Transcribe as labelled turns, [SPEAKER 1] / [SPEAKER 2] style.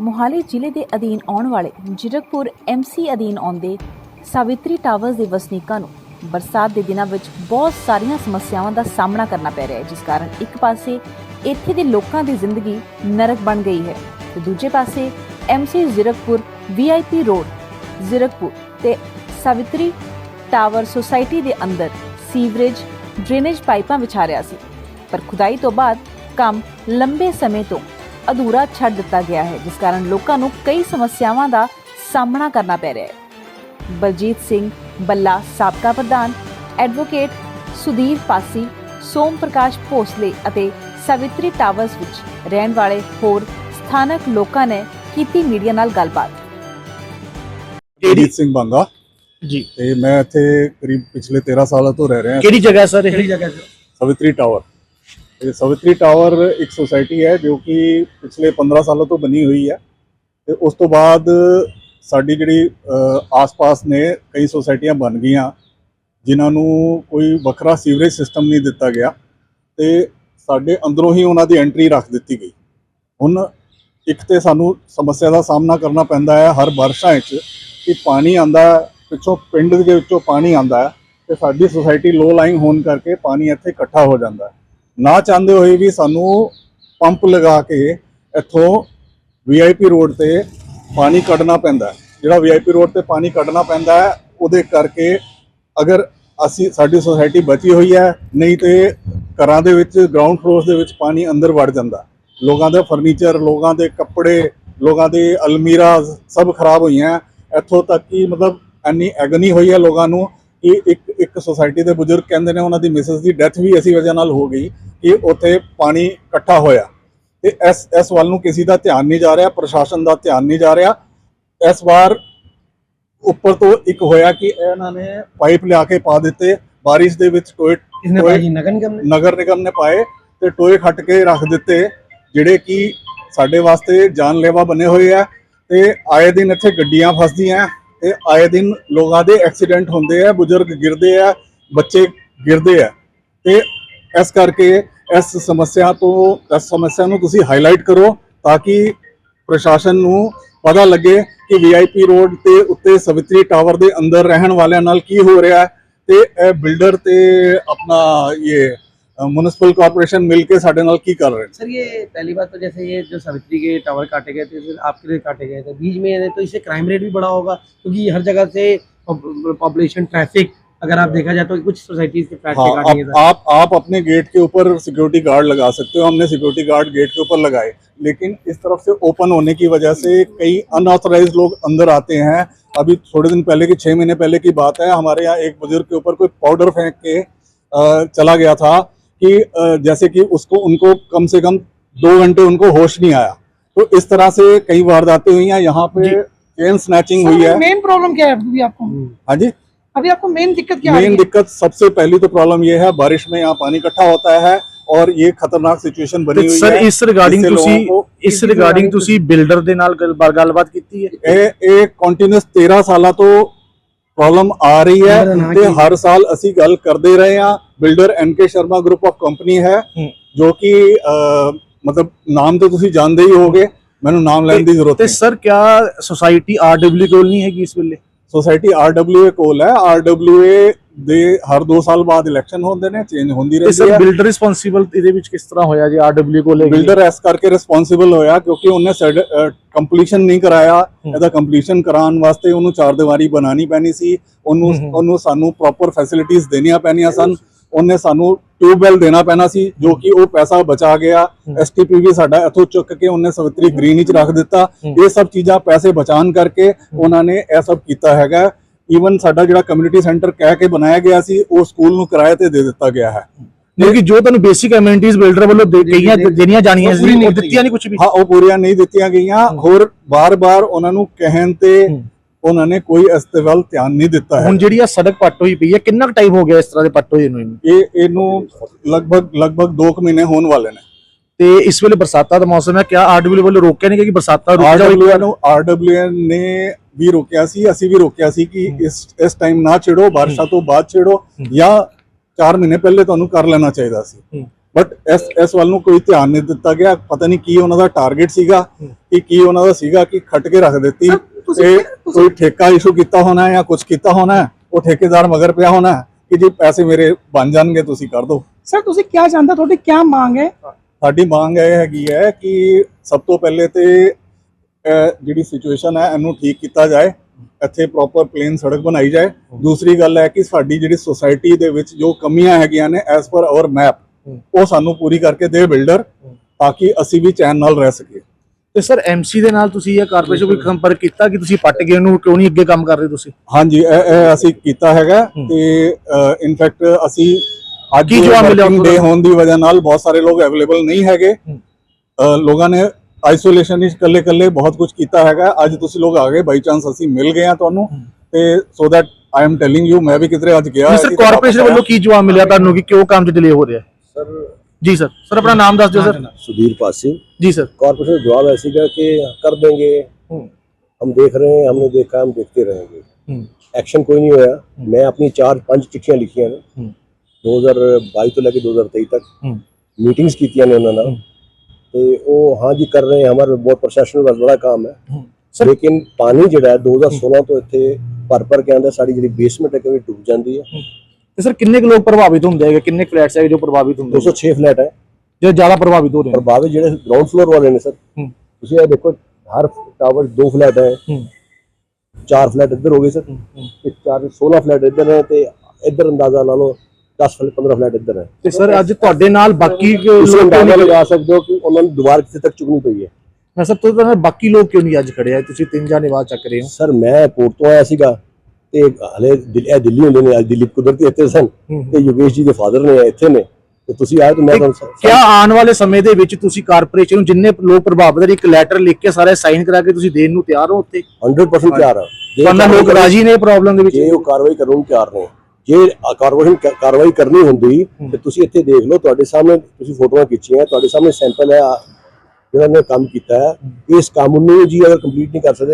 [SPEAKER 1] ਮੋਹਾਲੀ ਜ਼ਿਲ੍ਹੇ ਦੇ ਅਧੀਨ ਆਉਣ ਵਾਲੇ ਜਿਰਕਪੁਰ ਐਮਸੀ ਅਧੀਨ ਆਉਂਦੇ ਸਾਵਿਤਰੀ ਟਾਵਰਸ ਦੇ ਵਸਨੀਕਾਂ ਨੂੰ ਬਰਸਾਤ ਦੇ ਦਿਨਾਂ ਵਿੱਚ ਬਹੁਤ ਸਾਰੀਆਂ ਸਮੱਸਿਆਵਾਂ ਦਾ ਸਾਹਮਣਾ ਕਰਨਾ ਪੈ ਰਿਹਾ ਹੈ, ਜਿਸ ਕਾਰਨ ਇੱਕ ਪਾਸੇ ਇੱਥੇ ਦੇ ਲੋਕਾਂ ਦੀ ਜ਼ਿੰਦਗੀ ਨਰਕ ਬਣ ਗਈ ਹੈ ਤੇ ਦੂਜੇ ਪਾਸੇ MC Zirakpur VIP road, Zirakpur ਤੇ ਸਾਵਿਤਰੀ ਟਾਵਰ ਸੁਸਾਇਟੀ ਦੇ ਅੰਦਰ ਸੀਵਰੇਜ, ਡਰੇਨੇਜ ਪਾਈਪਾਂ ਵਿਛਾ ਰਿਹਾ ਸੀ। ਪਰ ਖੁਦਾਈ ਤੋਂ ਬਾਅਦ ਕੰਮ ਲੰਬੇ ਸਮੇਂ ਤੋਂ ਅਧੂਰਾ ਛੱਡ ਦਿੱਤਾ ਗਿਆ ਹੈ ਜਿਸ ਕਾਰਨ ਲੋਕਾਂ ਨੂੰ ਕਈ ਸਮੱਸਿਆਵਾਂ ਦਾ ਸਾਹਮਣਾ ਕਰਨਾ ਪੈ ਰਿਹਾ ਹੈ। ਬਲਜੀਤ ਸਿੰਘ ਬੱਲਾ ਸਾਬਕਾ ਪ੍ਰਧਾਨ ਐਡਵੋਕੇਟ ਸੁਧੀਰ ਪਾਸੀ ਸੋਮ ਪ੍ਰਕਾਸ਼ ਭੋਸਲੇ ਅਤੇ ਸਾਵਿਤਰੀ ਟਾਵਰਸ ਵਿੱਚ ਰਹਿਣ ਵਾਲੇ ਹੋਰ ਸਥਾਨਕ ਲੋਕਾਂ ਨੇ ਕੀਤੀ ਮੀਡੀਆ ਨਾਲ ਗੱਲਬਾਤ।
[SPEAKER 2] ਜੀਤ ਸਿੰਘ ਬਾਂਗਾ।
[SPEAKER 3] ਜੀ।
[SPEAKER 2] ਤੇ ਮੈਂ ਇੱਥੇ ਕਰੀਬ ਪਿਛਲੇ 13 ਸਾਲਾਂ ਤੋਂ ਰਹਿ ਰਿਹਾ।
[SPEAKER 3] ਕਿਹੜੀ ਜਗ੍ਹਾ ਸਰ ਕਿਹੜੀ ਜਗ੍ਹਾ
[SPEAKER 2] ਸਵਿਤਰੀ ਟਾਵਰ। ਇਹ ਸਵਿਤਰੀ ਟਾਵਰ ਇੱਕ ਸੁਸਾਇਟੀ ਹੈ ਜੋ ਕਿ ਪਿਛਲੇ 15 ਸਾਲਾਂ ਤੋਂ ਬਣੀ ਹੋਈ ਹੈ ਤੇ ਉਸ ਤੋਂ ਬਾਅਦ ਸਾਡੀ ਜਿਹੜੀ ਆਸ-ਪਾਸ ਨੇ ਕਈ ਸੁਸਾਇਟੀਆਂ ਬਣ ਗਈਆਂ, ਜਿਨ੍ਹਾਂ ਨੂੰ ਕੋਈ ਵੱਖਰਾ ਸੀਵਰੇਜ ਸਿਸਟਮ ਨਹੀਂ ਦਿੱਤਾ ਗਿਆ ਤੇ ਸਾਡੇ ਅੰਦਰੋਂ ਹੀ ਉਹਨਾਂ ਦੀ ਐਂਟਰੀ ਰੱਖ ਦਿੱਤੀ ਗਈ। ਹੁਣ ਇੱਕ ਤੇ ਸਾਨੂੰ ਸਮੱਸਿਆ ਦਾ ਸਾਹਮਣਾ ਕਰਨਾ ਪੈਂਦਾ ਹੈ ਹਰ ਬਾਰਿਸ਼ਾਂ ਵਿੱਚ ਕਿ ਪਾਣੀ ਆਂਦਾ ਪਿੱਛੋਂ ਪਿੰਡ ਦੇ ਵਿੱਚੋਂ ਪਾਣੀ ਆਂਦਾ ਹੈ ਤੇ ਸਾਡੀ ਸੁਸਾਇਟੀ ਲੋ ਲਾਈਨ ਹੋਣ ਕਰਕੇ ਪਾਣੀ ਇੱਥੇ ਇਕੱਠਾ ਹੋ ਜਾਂਦਾ ਹੈ। ਨਾ ਚਾਹੁੰਦੇ ਹੋਏ ਵੀ ਸਾਨੂੰ ਪੰਪ ਲਗਾ ਕੇ ਇੱਥੋਂ ਵੀਆਈਪੀ ਰੋਡ ਤੇ ਪਾਣੀ ਕੱਢਣਾ ਪੈਂਦਾ ਹੈ। ਜਿਹੜਾ ਵੀਆਈਪੀ ਰੋਡ ਤੇ ਪਾਣੀ ਕੱਢਣਾ ਪੈਂਦਾ ਹੈ, ਉਹਦੇ ਕਰਕੇ ਅਗਰ ਅਸੀਂ, ਸਾਡੀ ਸੁਸਾਇਟੀ ਬਚੀ ਹੋਈ ਹੈ, ਨਹੀਂ ਤੇ ਘਰਾਂ ਦੇ ਵਿੱਚ ਗਰਾਊਂਡ ਫਲੋਰ ਦੇ ਵਿੱਚ ਪਾਣੀ ਅੰਦਰ ਵੜ ਜਾਂਦਾ ਲੋਕਾਂ ਦੇ ਫਰਨੀਚਰ ਲੋਕਾਂ ਦੇ ਕੱਪੜੇ, ਲੋਕਾਂ ਦੇ ਅਲਮੀਰਾ ਸਭ ਖਰਾਬ ਹੋਈਆਂ ਇੱਥੋਂ ਤੱਕ ਕਿ ਮਤਲਬ ਇੰਨੀ ਐਗਨੀ ਹੋਈ ਹੈ ਲੋਕਾਂ ਨੂੰ ਕਿ ਇੱਕ ਇੱਕ ਸੁਸਾਇਟੀ ਦੇ ਬਜ਼ੁਰਗ ਕਹਿੰਦੇ ਨੇ, ਉਹਨਾਂ ਦੀ ਮਿਸਿਸ ਦੀ ਡੈਥ ਵੀ ਇਸੇ ਵਜ੍ਹਾ ਨਾਲ ਹੋ ਗਈ। ਕਿ ਉੱਥੇ ਪਾਣੀ ਇਕੱਠਾ ਹੋਇਆ। ਤੇ ਇਸ ਇਸ ਵੱਲ ਨੂੰ ਕਿਸੇ ਦਾ ਧਿਆਨ ਨਹੀਂ ਜਾ ਰਿਹਾ ਪ੍ਰਸ਼ਾਸਨ ਦਾ ਧਿਆਨ ਨਹੀਂ ਜਾ ਰਿਹਾ। ਇਸ ਵਾਰ ਉੱਪਰ ਤੋਂ ਇੱਕ ਹੋਇਆ ਕਿ ਇਹਨਾਂ ਨੇ ਪਾਈਪ ਲਿਆ ਕੇ ਪਾ ਦਿੱਤੇ। ਬਾਰਿਸ਼ ਦੇ ਵਿੱਚ ਟੋਏ
[SPEAKER 3] ਕਿਸਨੇ ਨਗਰ ਨਿਗਮ ਨੇ?
[SPEAKER 2] ਨਗਰ ਨਿਗਮ ਨੇ ਪਾਏ ਤੇ ਟੋਏ ਖੱਟ ਕੇ ਰੱਖ ਦਿੱਤੇ ਜਿਹੜੇ ਕਿ ਸਾਡੇ ਵਾਸਤੇ ਜਾਨਲੇਵਾ ਬਣੇ ਹੋਏ ਆ। ਤੇ ਆਏ ਦਿਨ ਇੱਥੇ ਗੱਡੀਆਂ ਫਸਦੀਆਂ ਤੇ ਆਏ ਦਿਨ ਲੋਕਾਂ ਦੇ ਐਕਸੀਡੈਂਟ ਹੁੰਦੇ ਆ ਬਜ਼ੁਰਗ ਗਿਰਦੇ ਆ ਬੱਚੇ ਗਿਰਦੇ ਆ। ਤੇ ਇਸ ਕਰਕੇ ਇਸ ਸਮੱਸਿਆ ਤੋਂ ਇਸ ਸਮੱਸਿਆ ਨੂੰ ਤੁਸੀਂ ਹਾਈਲਾਈਟ ਕਰੋ ਤਾਂ ਕਿ ਪ੍ਰਸ਼ਾਸਨ ਨੂੰ ਪਤਾ ਲੱਗੇ ਕਿ ਵੀਆਈਪੀ ਰੋਡ ਤੇ ਉੱਤੇ ਸਵਿਤਰੀ ਟਾਵਰ ਦੇ ਅੰਦਰ ਰਹਿਣ ਵਾਲਿਆਂ ਨਾਲ ਕੀ ਹੋ ਰਿਹਾ ਹੈ ਤੇ ਇਹ ਬਿਲਡਰ ਤੇ ਆਪਣਾ ਇਹ म्यूनिसिपल कॉरपोरेशन मिलके ਸਾਡੇ ਨਾਲ ਕੀ ਕਰ ਰਹੇ ਨੇ
[SPEAKER 4] सर ये पहली बात तो जैसे ये जो सावित्री के टावर काटे गए थे फिर आपके लिए काटे गए थे बीच में तो इससे क्राइम रेट भी बढ़ा होगा क्योंकि हर जगह से पॉपुलेशन ट्रैफिक अगर आप देखा जाए तो कुछ सोसाइटीज के फ्लैट
[SPEAKER 2] हाँ आप, आप आप अपने गेट के ऊपर सिक्योरिटी गार्ड लगा सकते हो। हमने सिक्योरिटी गार्ड गेट के ऊपर लगाए। लेकिन इस तरफ़ से ओपन होने की वजह से कई अनऑथराइज लोग अंदर आते हैं। अभी थोड़े दिन पहले की छह महीने पहले की बात है। हमारे यहाँ एक बुज़ुर्ग के ऊपर कोई पाउडर फेंक के चला गया था कि जैसे कि उसको उनको कम से कम दो घंटे उनको होश नहीं आया। तो इस तरह से कई वारदातें हुई हैं। यहाँ पे चेन स्नैचिंग हुई है।
[SPEAKER 5] मेन प्रॉब्लम क्या है आपको?
[SPEAKER 2] हाँ जी।
[SPEAKER 5] अभी आपको मेन दिक्कत क्या आ रही
[SPEAKER 2] मेन
[SPEAKER 5] है
[SPEAKER 2] दिक्कत सबसे पहली तो प्रॉब्लम ये है बारिश में यहाँ पानी इकट्ठा होता है और ये खतरनाक सिचुएशन बनी
[SPEAKER 3] ਤੇ
[SPEAKER 2] हुई
[SPEAKER 3] ਸਰ
[SPEAKER 2] है
[SPEAKER 3] ਇਸ ਰਿਗਾਰਡਿੰਗ
[SPEAKER 2] इससे
[SPEAKER 3] ਤੁਸੀਂ
[SPEAKER 2] लोगों को-
[SPEAKER 3] ਇਸ ਰਿਗਾਰਡਿੰਗ ਤੁਸੀਂ ਬਿਲਡਰ ਦੇ ਨਾਲ ਗੱਲ- ਗੱਲਬਾਤ ਕੀਤੀ ਹੈ
[SPEAKER 2] ਇਹ ਇਹ ਕੰਟੀਨਿਊਸ 13 ਸਾਲਾਂ ਤੋਂ ਪ੍ਰੋਬਲਮ ਆ ਰਹੀ ਹੈ
[SPEAKER 4] ਬਿਲਡਰ ਨਾ
[SPEAKER 2] ਤੇ
[SPEAKER 4] ਕੀ-
[SPEAKER 2] ਹਰ ਸਾਲ ਅਸੀਂ ਗੱਲ ਕਰਦੇ ਰਹੇ ਹਾਂ builder NK Sharma group of company ਹੈ
[SPEAKER 3] ਹੂੰ।
[SPEAKER 2] ਜੋ ਕਿ ਅਹ, ਮਤਲਬ ਨਾਮ ਤਾਂ ਤੁਸੀਂ ਜਾਣਦੇ ਹੀ ਹੋਗੇ ਮੈਨੂੰ ਨਾਮ ਲੈਣ ਦੀ ਜ਼ਰੂਰਤ
[SPEAKER 3] ਤੇ
[SPEAKER 2] ਨਹੀਂ
[SPEAKER 3] ਸਰ ਕਿਆ ਸੁਸਾਇਟੀ ਆਰਡਬਲਯੂ ਕੋਲ ਨਹੀਂ ਹੈਗੀ ਇਸ ਵੇਲੇ
[SPEAKER 2] ਸੋਸਾਇਟੀ ਆਰਡਬਲਯੂਏ ਕੋਲ ਹੈ। ਆਰਡਬਲਯੂਏ ਦੇ ਹਰ 2 ਸਾਲ ਬਾਅਦ ਇਲੈਕਸ਼ਨ ਹੁੰਦੇ ਨੇ ਚੇਂਜ ਹੁੰਦੀ
[SPEAKER 3] ਤੇ
[SPEAKER 2] ਰਹਿੰਦੀ
[SPEAKER 3] ਸਰ
[SPEAKER 2] ਹੈ।
[SPEAKER 3] ਬਿਲਡਰ ਰਿਸਪੌਂਸਿਬਲ ਇਹਦੇ ਵਿੱਚ ਕਿਸ ਤਰ੍ਹਾਂ ਹੋਇਆ ਜੀ ਆਰਡਬਲਯੂ ਕੋਲ ਹੈਗੀ?
[SPEAKER 2] ਬਿਲਡਰ ਇਸ ਕਰਕੇ ਰਿਸਪੌਂਸਿਬਲ ਹੋਇਆ ਕਿਉਂਕਿ ਉਹਨੇ ਕੰਪਲੀਸ਼ਨ ਨਹੀਂ ਕਰਾਇਆ। ਇਹਦਾ ਕੰਪਲੀਸ਼ਨ ਕਰਾਉਣ ਵਾਸਤੇ ਉਹਨੂੰ ਚਾਰ ਦੀਵਾਰੀ ਬਣਾਉਣੀ ਪੈਣੀ ਸੀ। ਉਹਨੂੰ। ਉਹਨੂੰ ਸਾਨੂੰ ਪ੍ਰੋਪਰ ਫੈਸਿਲਿਟੀਆਂ ਦੇਣੀਆਂ ਪੈਣੀਆਂ ਸਨ। ਉਹਨੇ ਸਾਨੂੰ ਟਿਊਬਵੈਲ ਦੇਣਾ ਪੈਣਾ ਸੀ ਜੋ ਕਿ ਉਹ ਪੈਸਾ ਬਚਾ ਗਿਆ। ਐਸਟੀਪੀ ਵੀ ਸਾਡਾ ਇੱਥੋਂ ਚੁੱਕ ਕੇ ਉਹਨੇ ਸਵਿਤਰੀ ਗ੍ਰੀਨ ਵਿੱਚ ਰੱਖ ਦਿੱਤਾ। ਇਹ ਸਭ ਚੀਜ਼ਾਂ ਪੈਸੇ ਬਚਾਉਣ ਕਰਕੇ ਉਹਨਾਂ ਨੇ ਇਹ ਸਭ ਕੀਤਾ ਹੈਗਾ। ਈਵਨ ਸਾਡਾ ਜਿਹੜਾ ਕਮਿਊਨਿਟੀ ਸੈਂਟਰ ਕਹਿ ਕੇ ਬਣਾਇਆ ਗਿਆ ਸੀ ਉਹ ਸਕੂਲ ਨੂੰ ਕਿਰਾਏ ਤੇ ਦੇ ਦਿੱਤਾ ਗਿਆ ਹੈ।
[SPEAKER 3] ਕਿਉਂਕਿ ਜੋ ਤੁਹਾਨੂੰ ਬੇਸਿਕ ਅਮੈਨਿਟੀਜ਼ ਬਿਲਡਰ ਵੱਲੋਂ ਦੇ ਗਈਆਂ ਦੇਣੀਆਂ ਜਾਣੀਆਂ ਸੀ ਉਹ ਦਿੱਤੀਆਂ ਨਹੀਂ ਕੁਝ ਵੀ?
[SPEAKER 2] ਹਾਂ ਉਹ ਪੂਰੀਆਂ ਨਹੀਂ ਦਿੱਤੀਆਂ ਗਈਆਂ। ਹੋਰ ਬਾਰ-ਬਾਰ ਉਹਨਾਂ ਨੂੰ ਕਹਿਣ ਤੇ। ਉਹਨਾਂ ਨੇ ਕੋਈ ਇਸ ਤੇ ਵੱਲ ਧਿਆਨ ਨਹੀਂ ਦਿੱਤਾ ਹੈ।
[SPEAKER 3] ਹੁਣ ਜਿਹੜੀ ਆ ਸੜਕ ਪੱਟ ਹੋਈ ਪਈ ਹੈ ਕਿੰਨਾ ਟਾਈਮ ਹੋ ਗਿਆ ਇਸ ਤਰ੍ਹਾਂ ਦੇ ਪੱਟ ਹੋਏ ਨੂੰ ਇਹਨੂੰ?
[SPEAKER 2] ਇਹ ਇਹਨੂੰ ਲਗਭਗ ਲਗਭਗ 2 ਮਹੀਨੇ ਹੋਣ ਵਾਲੇ ਨੇ।
[SPEAKER 3] ਤੇ ਇਸ ਵੇਲੇ ਬਰਸਾਤਾਂ ਦਾ ਮੌਸਮ ਹੈ ਕਿਆ ਆਰਡਬਲਯੂ ਵੱਲੋਂ ਰੋਕਿਆ ਨਹੀਂ ਕਿ ਬਰਸਾਤਾਂ ਰੁਕ
[SPEAKER 2] ਆਰਡਬਲਯੂ
[SPEAKER 3] ਜਾਵੇ
[SPEAKER 2] ਨੂੰ ਆਰਡਬਲਯੂ ਨੇ ਵੀ ਰੋਕਿਆ ਸੀ ਅਸੀਂ ਵੀ ਰੋਕਿਆ ਸੀ ਕਿ ਇਸ ਇਸ ਟਾਈਮ ਨਾ ਛੇੜੋ ਬਾਰਿਸ਼ਾਂ ਤੋਂ ਬਾਅਦ ਛੇੜੋ ਜਾਂ 4 ਮਹੀਨੇ ਪਹਿਲੇ ਤੁਹਾਨੂੰ ਕਰ ਲੈਣਾ ਚਾਹੀਦਾ ਸੀ। ਬਟ ਇਸ ਇਸ ਵੱਲ ਨੂੰ ਕੋਈ ਧਿਆਨ ਨਹੀਂ ਦਿੱਤਾ ਗਿਆ ਪਤਾ ਨਹੀਂ ਕੀ ਉਹਨਾਂ ਦਾ ਟਾਰਗੇਟ ਸੀਗਾ ਕਿ ਕੀ ਉਹਨਾਂ ਦਾ ਸੀਗਾ ਕਿ ਖੱਟ ਕੇ ਰੱਖ ਦਿੱਤੀ।
[SPEAKER 5] ਤੁਸੀਂ
[SPEAKER 2] ਕੋਈ ਠੇਕਾ ਇਸ਼ੂ ਕੀਤਾ ਹੋਣਾ ਜਾਂ ਕੁਝ ਕੀਤਾ ਹੋਣਾ ਉਹ ਠੇਕੇਦਾਰ ਮਗਰ ਪਿਆ ਹੋਣਾ ਕਿ ਜੀ ਪੈਸੇ ਮੇਰੇ ਬਣ ਜਾਣਗੇ ਤੁਸੀਂ ਕਰ ਦਿਓ।
[SPEAKER 5] ਸਰ ਤੁਸੀਂ ਕੀ ਚਾਹੁੰਦਾ ਤੁਹਾਡੀ ਕੀ ਮੰਗ ਹੈ?
[SPEAKER 2] ਸਾਡੀ ਮੰਗ ਇਹ ਹੈਗੀ ਹੈ ਕਿ ਸਭ ਤੋਂ ਪਹਿਲੇ ਤੇ ਜਿਹੜੀ ਸਿਚੁਏਸ਼ਨ ਹੈ ਇਹਨੂੰ ਠੀਕ ਕੀਤਾ ਜਾਏ ਇੱਥੇ ਪ੍ਰੋਪਰ ਪਲੇਨ ਸੜਕ ਬਣਾਈ ਜਾਏ। ਦੂਸਰੀ ਗੱਲ ਹੈ ਕਿ ਸਾਡੀ ਜਿਹੜੀ ਸੋਸਾਇਟੀ ਦੇ ਵਿੱਚ ਜੋ ਕਮੀਆਂ ਹੈਗੀਆਂ ਨੇ ਐਸ ਪਰ ਆਵਰ ਮੈਪ ਉਹ ਸਾਨੂੰ ਪੂਰੀ ਕਰਕੇ ਦੇ ਬਿਲਡਰ ਤਾਂ ਕਿ ਅਸੀਂ ਵੀ ਚੈਨ ਨਾਲ ਰਹਿ ਸਕੀਏ।
[SPEAKER 3] ਤੇ ਸਰ ਐਮਸੀ ਦੇ ਨਾਲ ਤੁਸੀਂ ਜਾਂ ਕਾਰਪੋਰੇਸ਼ਨ ਕੋਈ ਸੰਪਰਕ ਕੀਤਾ ਕਿ ਤੁਸੀਂ ਪੱਟ ਗਏ ਉਹਨੂੰ? ਕਿਉਂ ਨਹੀਂ ਅੱਗੇ ਕੰਮ ਕਰ ਰਹੇ ਤੁਸੀਂ?
[SPEAKER 2] ਹਾਂਜੀ ਇਹ ਇਹ ਅਸੀਂ ਕੀਤਾ ਹੈਗਾ ਤੇ ਇਨਫੈਕਟ ਅਸੀਂ ਅੱਜ
[SPEAKER 3] ਕੀ ਜਵਾਬ ਮਿਲਿਆ
[SPEAKER 2] ਡੇ
[SPEAKER 3] ਤੁਹਾਨੂੰ?
[SPEAKER 2] ਹੋਣ ਦੀ ਵਜ੍ਹਾ ਨਾਲ ਬਹੁਤ ਸਾਰੇ ਲੋਕ ਅਵੇਲੇਬਲ ਨਹੀਂ ਹੈਗੇ। ਅ, ਲੋਕਾਂ ਨੇ ਆਈਸੋਲੇਸ਼ਨ ਵਿੱਚ ਇਕੱਲੇ ਇਕੱਲੇ ਬਹੁਤ ਕੁਝ ਕੀਤਾ ਹੈਗਾ। ਅੱਜ ਤੁਸੀਂ ਲੋਕ ਆ ਗਏ ਬਾਈ ਚਾਂਸ ਅਸੀਂ ਮਿਲ ਗਏ ਆ ਤੁਹਾਨੂੰ। ਤੇ so that I am telling you ਮੈਂ ਵੀ ਕਿਧਰੇ ਅੱਜ ਗਿਆ
[SPEAKER 3] ਸਰ ਕਾਰਪੋਰੇਸ਼ਨ ਵੱਲੋਂ ਕੀ ਜਵਾਬ ਮਿਲਿਆ ਤੁਹਾਨੂੰ ਕਿ ਕਿਉਂ ਕੰਮ 'ਚ ਡਿਲੇ ਹੋ ਰਿਹਾ?
[SPEAKER 6] सर
[SPEAKER 3] ਜੀ ਸਰ ਸਰ ਆਪਣਾ ਨਾਮ ਦੱਸ ਦਿਓ ਸਰ
[SPEAKER 6] सुधीर पासी
[SPEAKER 3] ਜੀ ਸਰ
[SPEAKER 6] कॉर्पोरेशन का जवाब ऐसे का कि कर देंगे हम देख रहे हैं हमने देखा हम देखते रहेंगे एक्शन कोई नहीं होया मैं अपनी चार पांच चिट्ठियां लिखियां ने
[SPEAKER 3] हम्म।
[SPEAKER 6] 2022 ਤੋਂ ਲੈ ਕੇ 2023 ਤੱਕ
[SPEAKER 3] ਹੂੰ
[SPEAKER 6] ਮੀਟਿੰਗਸ ਕੀਤੀਆਂ ਨੇ ਉਹਨਾਂ ਨਾਲ ਤੇ ਉਹ ਹਾਂ ਜੀ ਕਰ ਰਹੇ हैं हमारा बहुत ਪ੍ਰੋਫੈਸ਼ਨਲ ਦਾ ਬੜਾ ਕੰਮ ਹੈ
[SPEAKER 3] ਸਰ
[SPEAKER 6] ਲੇਕਿਨ ਪਾਣੀ ਜਿਹੜਾ ਹੈ 2016 ਤੋਂ ਇੱਥੇ ਭਰ ਭਰ ਕੇ ਆਉਂਦਾ ਸਾਡੀ ਜਿਹੜੀ ਬੇਸਮੈਂਟ ਹੈ ਕਦੇ ਡੁੱਬ ਜਾਂਦੀ ਹੈ
[SPEAKER 3] ਤੇ ਸਰ ਕਿੰਨੇ ਕੁ ਲੋਕ ਪ੍ਰਭਾਵਿਤ ਹੁੰਦੇ ਹੈਗੇ? ਕਿੰਨੇ ਫਲੈਟਸ ਹੈਗੇ ਜੋ ਪ੍ਰਭਾਵਿਤ ਹੁੰਦੇ
[SPEAKER 6] 206 ਫਲੈਟ ਹੈ।
[SPEAKER 3] ਜੋ ਜ਼ਿਆਦਾ ਪ੍ਰਭਾਵਿਤ ਹੋ ਰਹੇ ਨੇ।
[SPEAKER 6] ਪ੍ਰਭਾਵਿਤ ਜਿਹੜੇ ਗਰਾਊਂਡ ਫਲੋਰ ਵਾਲੇ ਨੇ ਸਰ। ਤੁਸੀਂ ਇਹ ਦੇਖੋ ਹਰ ਟਾਵਰ ਦੋ ਫਲੈਟ ਹੈ। ਚਾਰ ਫਲੈਟ ਇੱਧਰ ਹੋ ਗਏ ਸਰ। ਤੇ ਚਾਰ 16 ਫਲੈਟ ਇੱਧਰ ਹੈ ਤੇ ਇੱਧਰ ਅੰਦਾਜ਼ਾ ਲਾ ਲਓ 10 ਫਲੈਟ 15 ਫਲੈਟ ਇੱਧਰ ਹੈ।
[SPEAKER 3] ਤੇ ਸਰ ਅੱਜ ਤੁਹਾਡੇ ਨਾਲ ਬਾਕੀ ਲੋਕ ਨਹੀਂ
[SPEAKER 6] ਲਗਾ ਸਕਦੇ ਹੋ ਕਿ ਉਹਨਾਂ ਨੂੰ ਦੁਬਾਰ ਕਿੱਥੇ ਤੱਕ ਚੁਗਣੀ ਪਈ ਹੈ।
[SPEAKER 3] ਮੈਂ ਸਰ ਨਾਲ ਬਾਕੀ ਲੋਕ ਕਿਉਂ ਨਹੀਂ ਅੱਜ ਖੜੇ ਆ? ਤੁਸੀਂ ਤਿੰਨ ਜਾਨੇ ਬਾਅਦ ਚੱਕ ਰਹੇ ਹੋ।
[SPEAKER 6] ਸਰ ਮੈਂ ਕੋਰਟ ਤੋਂ ਆਇਆ ਸੀਗਾ। ਤੇ ਹਲੇ ਦਿੱਲੀ ਇਹ ਦਿੱਲੀ ਹੁੰਦੇ ਨੇ ਅੱਜ ਦਿੱਲੀ ਕੁਦਰਤੀ ਇੱਥੇ ਸਨ। ਤੇ ਯੋਗੇਸ਼ ਜੀ ਦੇ ਫਾਦਰ ਨੇ ਇੱਥੇ ਨੇ। ਤੇ ਤੁਸੀਂ ਆਏ ਤਾਂ ਮੈਂ ਤੁਹਾਨੂੰ
[SPEAKER 3] ਕਿਆ ਆਉਣ ਵਾਲੇ ਸਮੇਂ ਦੇ ਵਿੱਚ ਤੁਸੀਂ ਕਾਰਪੋਰੇਸ਼ਨ ਨੂੰ ਜਿੰਨੇ ਲੋਕ ਪ੍ਰਭਾਵਿਤ ਨੇ ਇੱਕ ਲੈਟਰ ਲਿਖ ਕੇ ਸਾਰੇ ਸਾਈਨ ਕਰਾ ਕੇ ਤੁਸੀਂ ਦੇਣ ਨੂੰ ਤਿਆਰ ਹੋ ਉੱਥੇ?
[SPEAKER 6] 100% ਤਿਆਰ ਹਾਂ ਜੇ
[SPEAKER 3] ਤੁਹਾਨੂੰ ਲੋਕ ਰਾਜੀ ਨੇ ਪ੍ਰੋਬਲਮ ਦੇ ਵਿੱਚ?
[SPEAKER 6] ਜੇ ਉਹ ਕਾਰਵਾਈ ਕਰਨ ਨੂੰ ਤਿਆਰ ਨੇ। ਜੇ ਕਾਰਪੋਰੇਸ਼ਨ ਕਾਰਵਾਈ ਕਰਨੀ ਹੁੰਦੀ ਤੇ ਤੁਸੀਂ ਇੱਥੇ ਦੇਖ ਲਓ ਤੁਹਾਡੇ ਸਾਹਮਣੇ ਤੁਸੀਂ ਫੋਟੋਆਂ ਖਿੱਚੀਆਂ ਤੁਹਾਡੇ ਸਾਹਮਣੇ ਸੈਂਪਲ ਹੈ ਆ, ਜਿਹੜਾ ਨੇ ਕੰਮ ਕੀਤਾ। ਹੈ। ਇਸ ਕੰਮ ਨੂੰ ਜੀ ਅਗਰ ਕੰਪਲੀਟ ਨਹੀਂ ਕਰ ਸਕਦੇ